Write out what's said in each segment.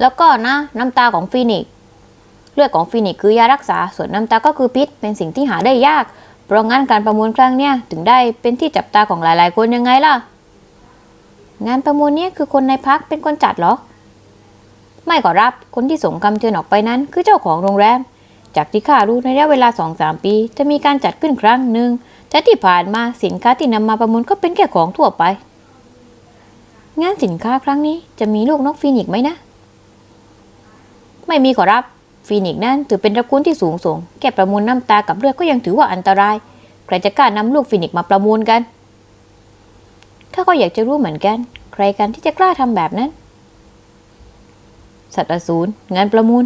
แล้วก็นะน้ำตาของฟีนิกซ์เลือดของฟีนิกซ์คือยารักษา ส่วนน้ำตาก็คือพิษ เป็นสิ่งที่หาได้ยาก เพราะงั้นการประมูลครั้งเนี้ยถึงได้เป็นที่จับตาของหลายๆ คนยังไงล่ะ งานประมูลเนี้ยคือคนในพักเป็นคนจัดเหรอ ไม่ขอรับ คนที่ส่งคำเชิญออกไปนั้น คือเจ้าของโรงแรม จากที่ข้ารู้ในระยะเวลา2-3ปี จะมีการจัดขึ้นครั้งหนึ่งแต่ที่ผ่านมาสินค้าที่นำมาประมูลก็เป็นแค่ของทั่วไป งานสินค้าครั้งนี้จะมีลูกนกฟีนิกซ์ไหมนะ ไม่มีขอรับฟีนิกซ์นั้นถือเป็นตระกูลที่สูงส่งแค่ประมูลน้ำตากับเลือดก็ยังถือว่าอันตราย ใครจะกล้านำลูกฟีนิกซ์มาประมูลกันข้าก็อยากจะรู้เหมือนกัน ใครกันที่จะกล้าทำแบบนั้น สัตว์อสูรงานประมูล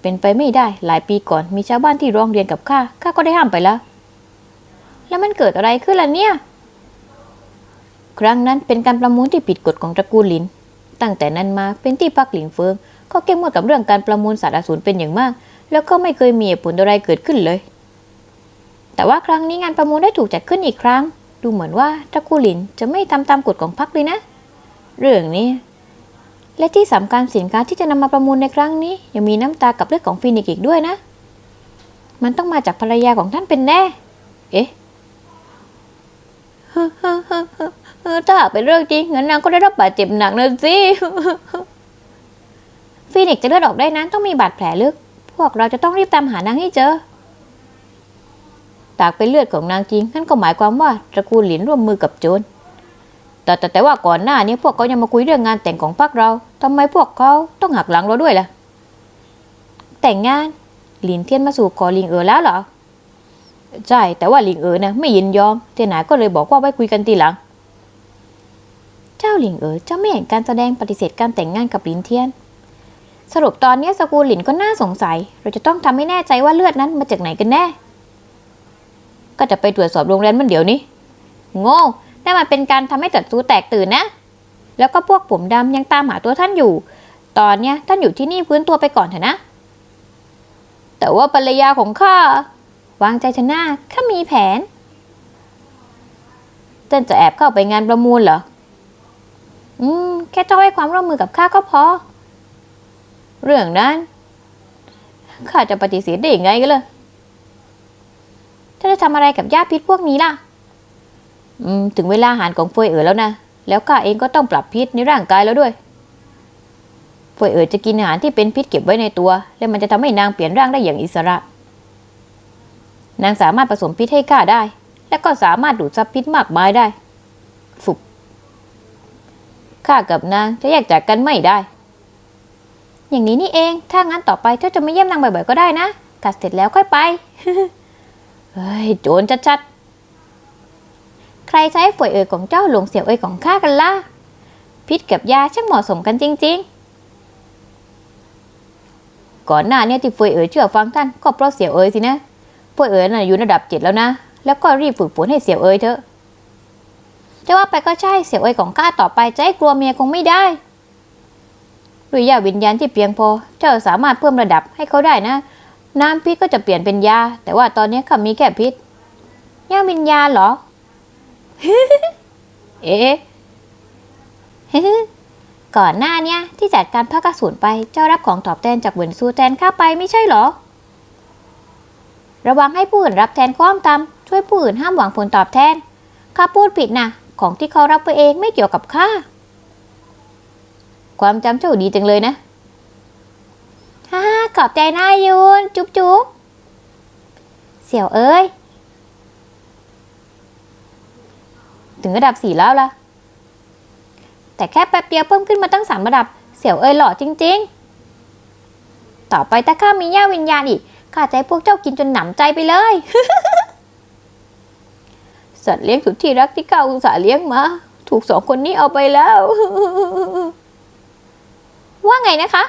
เป็นไปไม่ได้ หลายปีก่อนมีชาวบ้านที่ร้องเรียนกับข้า ข้าก็ได้ห้ามไปแล้ว แล้วมันเกิดอะไรขึ้นล่ะเนี่ย ครั้งนั้นเป็นการประมูลที่ผิดกฎของตระกูลหลิน ตั้งแต่นั้นมาเป็นที่พักหลินเฟิง ก็เข้มงวดกับเรื่องการประมูลสัตว์อสูรเป็นอย่างมาก แล้วก็ไม่เคยมีผลอะไรเกิดขึ้นเลย แต่ว่าครั้งนี้งานประมูลได้ถูกจัดขึ้นอีกครั้ง ดูเหมือนว่าตระกูลินจะไม่ทำตามกฎของพรรคเลยนะ เรื่องนี้ และที่สำคัญสินค้าที่จะนำมาประมูลในครั้งนี้ยังมีน้ำตากับเลือดของฟีนิกซ์อีกด้วยนะ มันต้องมาจากภรรยาของท่านเป็นแน่ เอ๊ะถ้าหากเป็นเรื่องจริงงั้นนางก็ได้รับบาดเจ็บหนักนะสิ ฟีนิกซ์จะเลือดออกได้นั้นต้องมีบาดแผลลึก พวกเราจะต้องรีบตามหานางให้เจอตากเป็นเลือดของนางจริงนั่นก็หมายความว่าตระกูลหลินร่วมมือกับโจรแต่แต่แต่ว่าก่อนหน้านี้พวกเขายังมาคุยเรื่องงานแต่งของพรรคเราทำไมพวกเขาต้องหักหลังเราด้วยล่ะ แต่งงานหลินเทียนมาสู่ขอลิงเอ๋อแล้วเหรอ ใช่ แต่ว่าลิงเอ๋อนะไม่ยินยอม เทนายก็เลยบอกว่าไว้คุยกันทีหลัง เจ้าหลิงเอ๋อเจ้าไม่เห็นการแสดงปฏิเสธการแต่งงานกับหลินเทียน สรุปตอนนี้สกุลหลินก็น่าสงสัย เราจะต้องทำให้แน่ใจว่าเลือดนั้นมาจากไหนกันแน่ ก็จะไปตรวจสอบโรงแรมมันเดี๋ยวนี้ โง่นั่นมันเป็นการทำให้จัดซูแตกตื่นนะ แล้วก็พวกผมดำยังตามหาตัวท่านอยู่ ตอนเนี้ท่านอยู่ที่นี่พื้นตัวไปก่อนเถอะนะ แต่ว่าภรรยาของข้าวางใจชนะข้ามีแผนเต้นจะแอบเข้าไปงานประมูลเหรอ อืม แค่จ้าให้ความร่วมมือกับข้าก็พอ เรื่องนั้นข้าจะปฏิเสธได้ยังไงกันล่ะถ้าจะทำอะไรกับญาพิษพวกนี้ล่ะ อืม ถึงเวลาอาหารของเฟยเอ๋อแล้วนะ แล้วข้าเองก็ต้องปรับพิษในร่างกายแล้วด้วยเฟยเอ๋อจะกินอาหารที่เป็นพิษเก็บไว้ในตัว แล้วมันจะทำให้นางเปลี่ยนร่างได้อย่างอิสระ นางสามารถผสมพิษให้ข้าได้ และก็สามารถดูดซับพิษมากมายได้ ฝึกข้ากับนางจะแยกจากกันไม่ได้ อย่างนี้นี่เอง ถ้างั้นต่อไปเจ้าจะไมาเยี่ยมนางบ่อยๆก็ได้นะ กัดเสร็จแล้วค่อยไป เฮ้ยโจรชัดๆ ใครใช้ฝวยเอ่ยของเจ้าหลงเสี่ยวเอ่ยของข้ากันล่ะ พิษกับยาช่างเหมาะสมกันจริง ๆ ก่อนหน้าเนี้ที่ฝวยเอ๋ยเชื่อฟังท่านก็เพราะเสี่ยวเอ๋ยสินะฝวยเอ๋ยน่ะอยู่ระดับเจ็ดแล้วนะ แล้วก็รีบฝึกฝนให้เสี่ยวเอ๋ยเถอะจะว่าไปก็ใช่เสี่ยวเอ๋ยของข้าต่อไปจะให้กลัวเมียคงไม่ได้ ด้วยยาวิญญาณที่เพียงพอ เจ้าสามารถเพิ่มระดับให้เขาได้นะ น้ำพิษก็จะเปลี่ยนเป็นยา แต่ว่าตอนนี้ข้ามีแค่พิษยาวิญญาณเหรอ เอ๊ะก่อนหน้าเนี้ยที่จัดการภาคกระสุนไปเจ้ารับของตอบแทนจากเหวินซูแทนข้าไปไม่ใช่เหรอ ระวังให้ผู้อื่นรับแทนความตำช่วยผู้อื่นห้ามหวังผลตอบแทนข้าพูดผิดนะของที่เขารับไปเองไม่เกี่ยวกับข้า ความจำเจ้าดีจังเลยนะฮ่าขอบใจนายยุนจุ๊บจุ๊บเสี่ยวเอ้ย ถึงระดับสี่แล้วล่ะ แต่แค่แป๊บเดียวเพิ่มขึ้นมาตั้งสามระดับ เสี่ยวเอ้ยหล่อจริง ๆ ต่อไปถ้าข้ามีย่าวิญญาณอีกข้าจะให้พวกเจ้ากินจนหนำใจไปเลยสัตว์เลี้ยงสุดที่รักที่ข้าอุตส่าห์เลี้ยงมา ถูกสองคนนี้เอาไปแล้ว นะคะ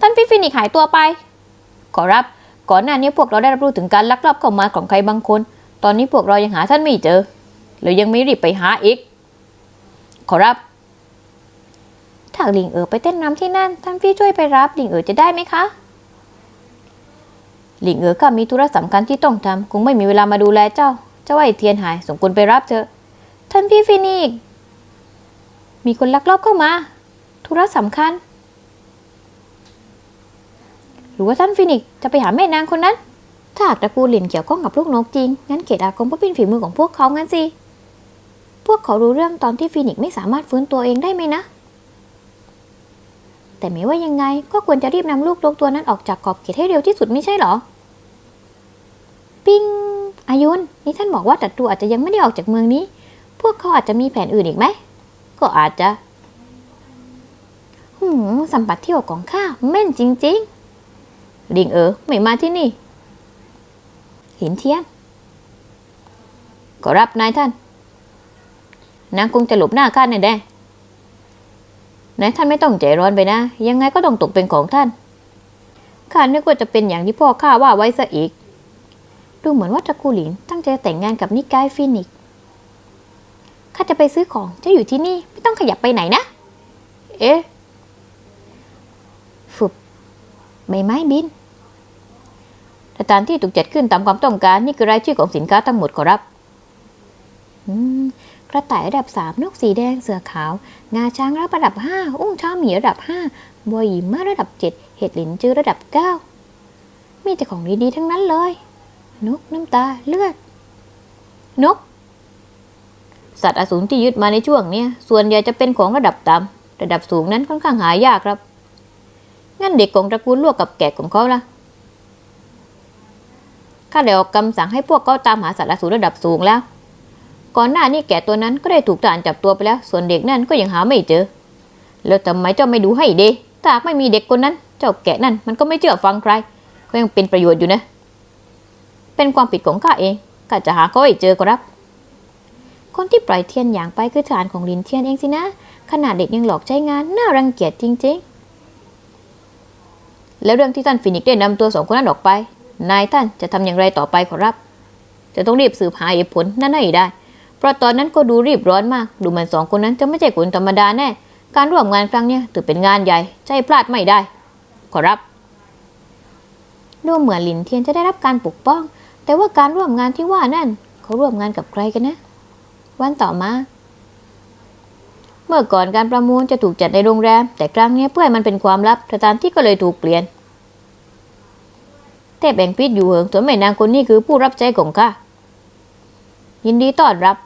ท่านฟิฟินิกหายตัวไป ขอรับ ก่อนหน้านี้พวกเราได้รับรู้ถึงการลักลอบเข้ามาของใครบางคน ตอนนี้พวกเรายังหาท่านไม่เจอเลยยังไม่รีบไปหาอีก ขอรับถ้าลิงเอ๋อไปเต้นรำที่นั่น ท่านพี่ช่วยไปรับลิงเอ๋อจะได้ไหมคะลิงเอ๋อข้ามีธุระสำคัญที่ต้องทำคงไม่มีเวลามาดูแลเจ้า เจ้าว่าไอ้เทียนหายสมควรไปรับเถอะ ท่านพี่ฟินิก มีคนลักลอบเข้ามา ธุระสำคัญ หรือว่าท่านฟินิกซ์จะไปหาแม่นางคนนั้น ถ้าหากตระกูลหลินเกี่ยวข้องกับลูกนกจริง งั้นเกตอาคงก็เป็นฝีมือของพวกเขางั้นสิ พวกเขารู้เรื่องตอนที่ฟินิกซ์ไม่สามารถฟื้นตัวเองได้ไหมนะ แต่ไม่ว่ายังไงก็ควรจะรีบนำลูกนกตัวนั้นออกจากขอบเขตให้เร็วที่สุดไม่ใช่หรอ ปิงอายุนนี่ท่านบอกว่าศัตรูอาจจะยังไม่ได้ออกจากเมืองนี้ พวกเขาอาจจะมีแผนอื่นอีกไหม ก็อาจจะ หืมสัมผัสที่อกของข้าแม่นจริง ๆ ลิงเอ๋อไม่มาที่นี่ หินเทียนก็รับนายท่าน นางคงจะหลบหน้าข้าแน่แน่นายท่านไม่ต้องใจร้อนไปนะ ยังไงก็ต้องตกเป็นของท่าน ข้านึกว่าจะเป็นอย่างที่พ่อข้าว่าไว้ซะอีก ดูเหมือนว่าตระกูลหลินตั้งใจแต่งงานกับนิกายฟินิกข้าจะไปซื้อของเจะอยู่ที่นี่ ไม่ต้องขยับไปไหนนะ เอ๊ะฟุบ ใบไม้บินสถานที่ถูกจัดขึ้นตามความต้องการนี่คือรายชื่อของสินค้าทั้งหมดขอรับกระต่ายระดับสามนกสีแดงเสือขาว งาช้างระดับห้าอุ้งช้างหมีระดับห้าบัวหยิมมาระดับเจ็ดเห็ดหลินจือระดับเก้ามีแต่ของดีๆทั้งนั้นเลย นกน้ำตาเลือด นก สัตว์อสูรที่ยึดมาในช่วงเนี้ส่วนใหญ่จะเป็นของระดับต่ำระดับสูงนั้นค่อนข้างหายากครับ งั้นเด็กของตระกูลลวกกับแกะของเขาล่ะข้าได้ออกคำสั่งให้พวกเขาตามหาสัตว์อสูรระดับสูงแล้ว ก่อนหน้านี้แกะตัวนั้นก็ได้ถูกทหารจับตัวไปแล้ว ส่วนเด็กนั่นก็ยังหาไม่เจอ แล้วทำไมเจ้าไม่ดูให้ดีถ้าไม่มีเด็กคนนั้น เจ้าแกะนั่นมันก็ไม่เชื่อฟังใครก็ยังเป็นประโยชน์อยู่นะ เป็นความผิดของข้าเองข้าจะหาเขาให้เจอครับ คนที่ปล่อยเทียนอย่างไปคือทหารของลินเทียนเองสินะ ขนาดเด็กยังหลอกใช้งานน่ารังเกียจจริง ๆ แล้วเรื่องที่ท่านฟินิกซ์ได้นำตัวสองคนนั้นออกไป นายท่านจะทำอย่างไรต่อไปขอรับ จะต้องรีบสืบหาเหตุผลนั่นให้ได้ เพราะตอนนั้นก็ดูรีบร้อนมาก ดูเหมือนสองคนนั้นจะไม่ใช่คนธรรมดาแน่ การร่วมงานครั้งนี้ถือเป็นงานใหญ่ให้พลาดไม่ได้ ขอรับ ดูเหมือนหลินเทียนจะได้รับการปกป้อง แต่ว่าการร่วมงานที่ว่านั่นเขาร่วมงานกับใครกันนะ วันต่อมา เมื่อก่อนการประมูลจะถูกจัดในโรงแรม แต่ครั้งนี้เพื่อให้มันเป็นความลับสถานที่ก็เลยถูกเปลี่ยน เทพแห่งพิษอยู่เหิงส่วนแม่นางคนนี้คือผู้รับใช้ของข้ายินดีต้อนรับ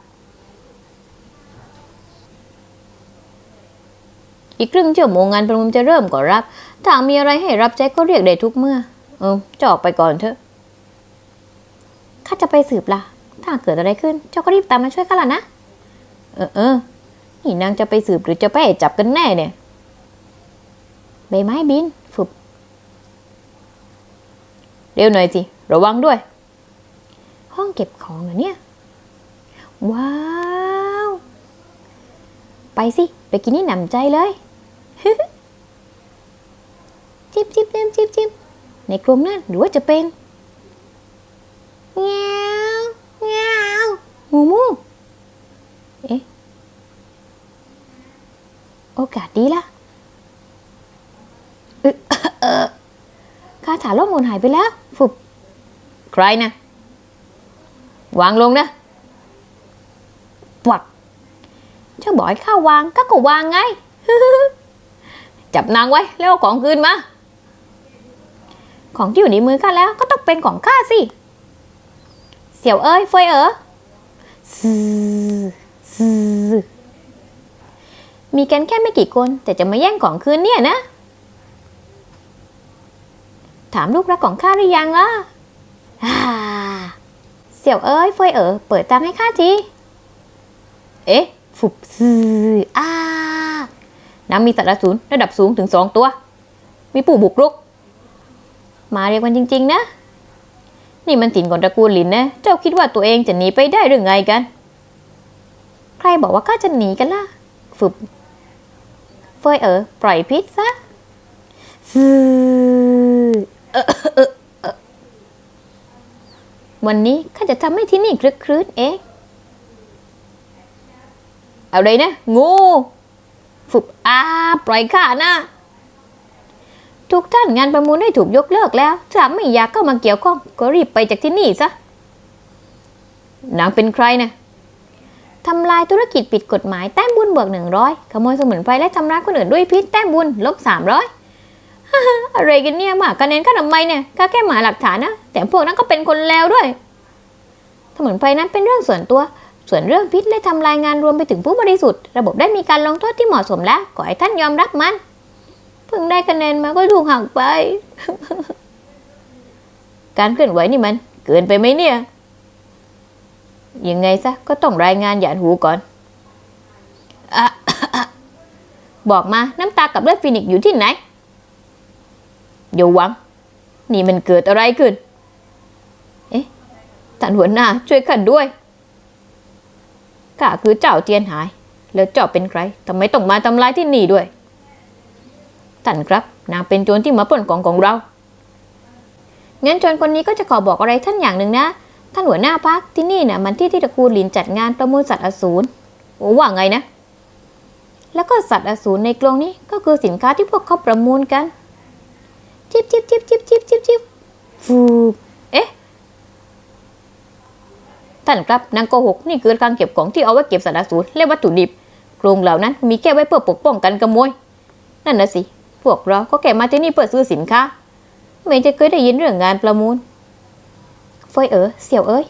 อีกครึ่งชั่วโมงงานประมูลจะเริ่มก่อนรับ ถ้ามีอะไรให้รับใช้ก็เรียกได้ทุกเมื่อ เออจะออกไปก่อนเถอะข้าจะไปสืบล่ะ ถ้าเกิดอะไรขึ้น เจ้าก็รีบตามมาช่วยข้าล่ะนะ เออเออ นี่นางจะไปสืบหรือจะไปจับกันแน่เนี่ย ใบไม้บินฝึบเร็วหน่อยสิ ระวังด้วย ห้องเก็บของเหรอเนี่ย ว้าว ไปสิ ไปกินนี่หนำใจเลยจิบจิบจิบจิบจิบในกลุ่มนั่นหรือว่าจะเป็นเงวเงวมูมู เอ๊ะ โอกาสดีละเอ๊ะเออคาถาล่มหมุนหายไปแล้วฟุบใครนะ วางลงนะปักเจ้าบอกให้ข้าวางก็ก็วางไง จับนางไว้แล้วเอาของคืนมา ของที่อยู่ในมือข้าแล้วก็ต้องเป็นของข้าสิ เสี่ยวเอ้ยเฟยเอ๋อ ซื้อซื้อ มีกันแค่ไม่กี่คน แต่จะมาแย่งของคืนเนี่ยนะ ถามลูกรักของข้าหรือยังล่ะอ่าเสี่ยวเอ้ยเฟยเอ๋อเปิดตังให้ข้าทีเอ๊ะฟุบซื้ออ่าน้ำมีสัตว์สูรระดับสูงถึงสองตัว มีผู้บุกรุก มาเรียกมันจริง ๆ นะ นี่มันสินของตระกูลหลินนะ เจ้าคิดว่าตัวเองจะหนีไปได้หรือไงกัน ใครบอกว่าข้าจะหนีกันล่ะ ฝึบ เฟยเออปล่อยพิษซะซื้อเออเออเออวันนี้ข้าจะทำให้ที่นี่คลึกครื้นเองเอาเลยนะ งูฝึบอาปล่อยข้านะ ทุกท่านงานประมูลได้ถูกยกเลิกแล้วถ้าไม่อยากเข้ามาเกี่ยวข้อง ก็รีบไปจากที่นี่ซะนางเป็นใครนะ ทำลายธุรกิจผิดกฎหมายแต้มบุญบวกหนึ่งร้อยขโมยสมุนไพรและทำร้ายคนอื่นด้วยพิษแต้มบุญลบสามร้อยอะไรกันเนี่ยหมากคะแนนข้าทำไมเนี่ยข้าแค่หมาหลักฐานนะ แต่พวกนั้นก็เป็นคนเลวด้วย สมุนไพรนั้นเป็นเรื่องส่วนตัว ส่วนเรื่องพิษและทำลายงานรวมไปถึงผู้บริสุทธิ์ ระบบได้มีการลงโทษที่เหมาะสมแล้ว ขอให้ท่านยอมรับมัน เพิ่งได้คะแนนมาก็ถูกหักไป การเคลื่อนไหวนี่มัน เกินไปไหมเนี่ย ยังไงซะก็ต้องรายงานหยาดหูก่อนอะบอกมาน้ำตากับเลือดฟินิกอยู่ที่ไหนอย่าหวัง นี่มันเกิดอะไรขึ้น เอ๊ะท่านหัวหน้าช่วยขันด้วยข้าคือเจ้าเทียนหาย แล้วเจ้าเป็นใครทำไมต้องมาทำลายที่นี่ด้วยท่านครับ นางเป็นโจรที่มาปล้นของของเรางั้นโจรคนนี้ก็จะขอบอกอะไรท่านอย่างหนึ่งนะ ท่านหัวหน้าพักที่นี่นี่ยมันที่ที่ตระกูลหลินจัดงานประมูลสัตว์อสูรโอ้ว่าไงนะ แล้วก็สัตว์อสูรในกรงนี้ก็คือสินค้าที่พวกเขาประมูลกันจิบจิบจิบจิบจิบจิบจิบฟูเอ๊ะท่านครับนางโกหกนี่คือการเก็บของที่เอาไว้เก็บสัตว์อสูรและวัตถุดิบกรงเหล่านั้นมีแค่ไว้เพื่อปกป้องกันขโมยนั่นนะสิพวกเราก็แก่มาที่นี่เพื่อซื้อสินค้าไม่จะเคยได้ยินเรื่องงานประมูล เฟยเอ๋อเสี่ยวเอ้ย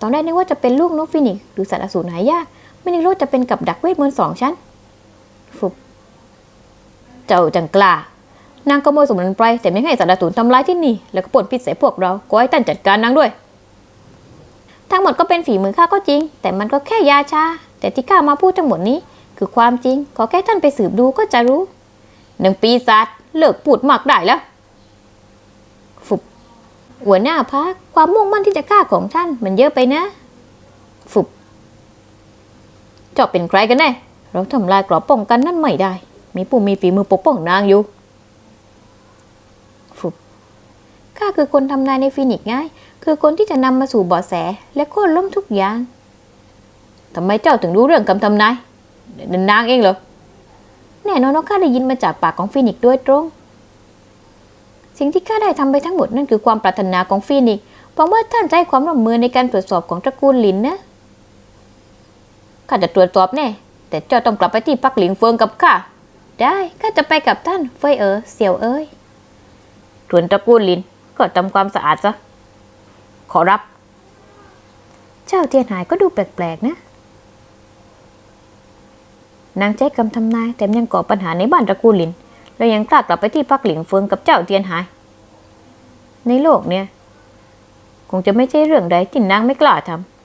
ตอนแรกนึกว่าจะเป็นลูกนกฟินิกหรือสัตว์อสูรหายาก ไม่นึกว่าจะเป็นกับดักเวทมนต์สองชั้น ฟุบ เจ้าจังกล้านางขโมยสมุนไพรแต่ไม่ให้สัตว์อสูรทำร้ายที่นี่ แล้วก็ปนพิษใส่พวกเราก็ให้ท่านจัดการนางด้วย ทั้งหมดก็เป็นฝีมือข้าก็จริง แต่มันก็แค่ยาชา แต่ที่ข้ามาพูดทั้งหมดนี้ คือความจริง ขอแค่ท่านไปสืบดูก็จะรู้หนึ่งปีศาจเลิกพูดมากได้แล้ว หัวหน้าพักความมุ่งมั่นที่จะฆ่าของท่านมันเยอะไปนะ ฟุบเจ้าเป็นใครกันแน่ เราทำลายกรอบป้องกันนั่นไม่ได้ มีผู้มีฝีมือปกป้องนางอยู่ ฟุบข้าคือคนทำนายในฟินิกซ์ง่าย คือคนที่จะนำมาสู่เบาะแสและโค่นล้มทุกอย่าง ทำไมเจ้าถึงรู้เรื่องคำทำนายเดินนางเองเหรอ แน่นอนว่าข้าได้ยินมาจากปากของฟินิกซ์โดยตรง สิ่งที่ข้าได้ทำไปทั้งหมดนั่นคือความปรารถนาของฟินิกหวังว่าท่านจะให้ความร่วมมือในการตรวจสอบของตระกูลหลินนะข้าจะตรวจสอบแน่ แต่เจ้าต้องกลับไปที่พักหลิงเฟิงกับข้าได้ข้าจะไปกับท่านเฟยเอ๋อเสี่ยวเอ้ยส่วนตระกูลลินก็ทำความสะอาดซะขอรับ เจ้าเทียนหายก็ดูแปลกๆนะ นางแจ้คำทำนายแต่ยังก่อปัญหาในบ้านตระกูลลิน และยังกล้ากลับไปที่พักหลิงเฟิงกับเจ้าเตียนหาย ในโลกเนี่ย คงจะไม่ใช่เรื่องใดที่นางไม่กล้าทำ